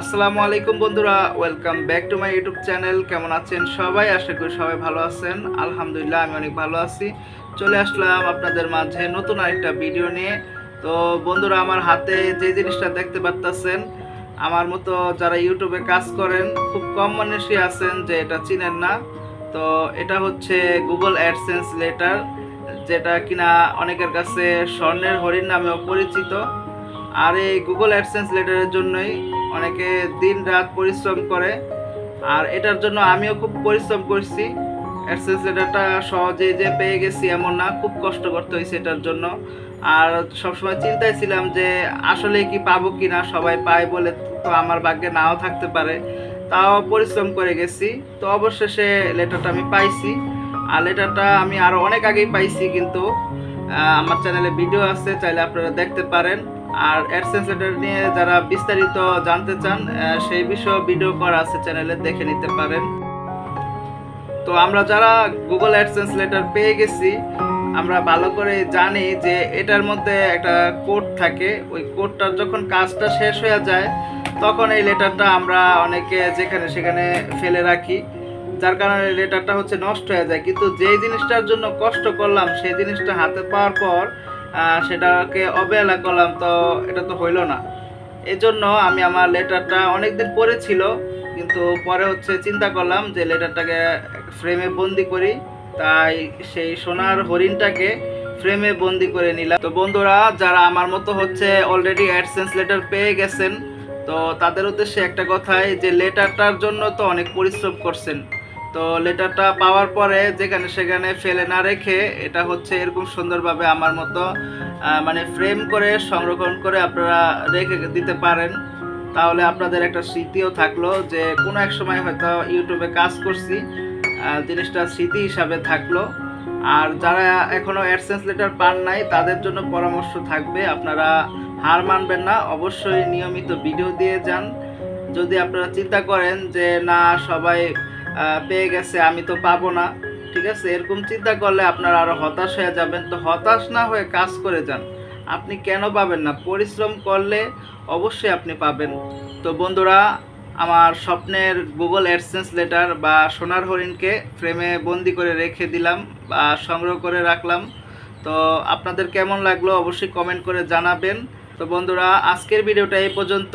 আসসালামু আলাইকুম বন্ধুরা welcome back to my YouTube channel কেমন আছেন সবাই? আশা করি সবাই ভালো আছেন। আলহামদুলিল্লাহ, আমি অনেক ভালো আছি। চলে আসলাম আপনাদের মাঝে নতুন আরেকটা ভিডিও নিয়ে। তো বন্ধুরা, আমার হাতে যে জিনিসটা দেখতে পারতেছেন, আমার মতো যারা ইউটিউবে কাজ করেন, খুব কম মানুষই আছেন যে এটা চিনেন না। তো এটা হচ্ছে গুগল অ্যাডসেন্স লেটার যেটা কিনা অনেকের কাছে স্বর্ণের হরিণ নামেও পরিচিত। আর এই গুগল অ্যাডসেন্স লেটারের জন্যই অনেকে দিন রাত পরিশ্রম করে, আর এটার জন্য আমিও খুব পরিশ্রম করছি। অ্যাডসেন্স লেটারটা সহজেই যে পেয়ে গেছি এমন না, খুব কষ্ট করতে হয়েছে এটার জন্য। আর সবসময় চিন্তায় ছিলাম যে আসলে কি পাবো কি না সবাই পায় বলে তো আমার ভাগ্যে নাও থাকতে পারে। তাও পরিশ্রম করে গেছি। তো অবশেষে লেটারটা আমি পাইছি। আর লেটারটা আমি আরও অনেক আগেই পাইছি কিন্তু আমার চ্যানেলে ভিডিও আছে, চাইলে আপনারা দেখতে পারেন। আর অ্যাডসেন্স লেটার নিয়ে যারা বিস্তারিত জানতে চান সেই বিষয়ে ভিডিও করা আছে চ্যানেলে দেখে নিতে পারেন। তো আমরা যারা গুগল অ্যাডসেন্স লেটার পেয়ে গেছি, আমরা ভালো করে জানি যে এটার মধ্যে একটা কোড থাকে। ওই কোডটার যখন কাজটা শেষ হয়ে যায়, তখন এই লেটারটা আমরা অনেকে যেখানে সেখানে ফেলে রাখি। যার কারণে লেটারটা হচ্ছে নষ্ট হয়ে যায়। কিন্তু যেই জিনিসটার জন্য কষ্ট করলাম, সেই জিনিসটা হাতে পাওয়ার পর সেটাকে অবহেলা করলাম, তো এটা তো হইল না। এজন্য আমি আমার লেটারটা অনেকদিন পরে ছিল, কিন্তু পরে হচ্ছে চিন্তা করলাম যে লেটারটাকে ফ্রেমে বন্দি করি। তাই সেই সোনার হরিণটাকে ফ্রেমে বন্দি করে নিলাম। তো বন্ধুরা, যারা আমার মতো হচ্ছে অলরেডি অ্যাডসেন্স লেটার পেয়ে গেছেন, তো তাদের উদ্দেশ্যে একটা কথাই, যে লেটারটার জন্য তো অনেক পরিশ্রম করছেন। তো লেটারটা পাওয়ার পরে যেখানে সেখানে ফেলে না রেখে এটা হচ্ছে এরকম সুন্দরভাবে আমার মতো মানে ফ্রেম করে সংরক্ষণ করে আপনারা রেখে দিতে পারেন। তাহলে আপনাদের একটা স্মৃতিও থাকল যে কোনো এক সময় হয়তো ইউটিউবে কাজ করছি জিনিসটা স্মৃতি হিসাবে থাকল। আর যারা এখনও অ্যাডসেন্স লেটার পান নাই, তাদের জন্য পরামর্শ থাকবে, আপনারা হার মানবেন না। অবশ্যই নিয়মিত ভিডিও দিয়ে যান। যদি আপনারা চিন্তা করেন যে না, সবাই পেয়ে গেছে, আমি তো পাবো না। ঠিক আছে? এরকম চিন্তা করলে আপনারা আরও হতাশ হয়ে যাবেন। তো হতাশ না হয়ে কাজ করে যান। আপনি কেন পাবেন না? পরিশ্রম করলে অবশ্যই আপনি পাবেন। তো বন্ধুরা, আমার স্বপ্নের গুগল অ্যাডসেন্স লেটার বা সোনার হরিণকে ফ্রেমে বন্দি করে রেখে দিলাম বা সংগ্রহ করে রাখলাম। তো আপনাদের কেমন লাগল অবশ্যই কমেন্ট করে জানাবেন। তো বন্ধুরা, আজকের ভিডিওটা এই পর্যন্ত।